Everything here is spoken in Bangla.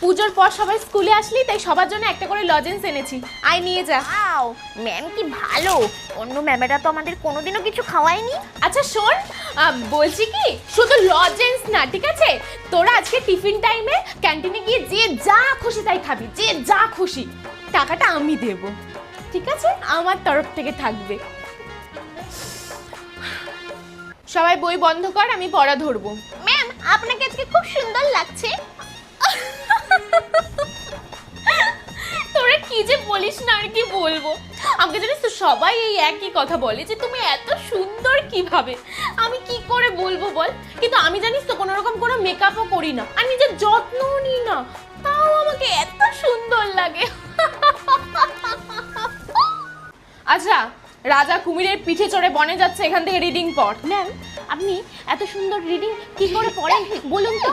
পুজোর পর সবাই স্কুলে আসলি তাই সবার জন্য একটা করে লজেন্স এনেছি। আয় নিয়ে যা। ওয়াও ম্যাম কি ভালো। অন্য ম্যামেরা তো আমাদের কোনোদিনও কিছু খাওয়ায়নি। আচ্ছা শোন আহ, বলছি কি শুধু লজেন্স না ঠিক আছে? তোরা আজকে টিফিন টাইমে ক্যান্টিনে গিয়ে যে যা খুশি তাই খাবি যে যা খুশি। টাকাটা আমি দেব। ঠিক আছে? আমার তরফ থেকে থাকবে। সবাই বই বন্ধ কর আমি পড়া ধরবো। ম্যাম আপনাকে আজকে খুব যে বলিস না আর কি বলব। আমাকে জানিস তো, সবাই এই একই কথা বলে যে তুমি এত সুন্দর কীভাবে? আমি কি করে বলব বল? কিন্তু আমি জানিস তো কোনো রকম কোনো মেকআপও করি না। আর নিজের যত্নও নিই না। তাও আমাকে এত সুন্দর লাগে। আচ্ছা রাজা কুমিরের পিঠে চড়ে বনে যাচ্ছে, এখান থেকে রিডিং পড়। ম্যাম, আপনি এত সুন্দর রিডিং কি করে পড়েন বলুন তো?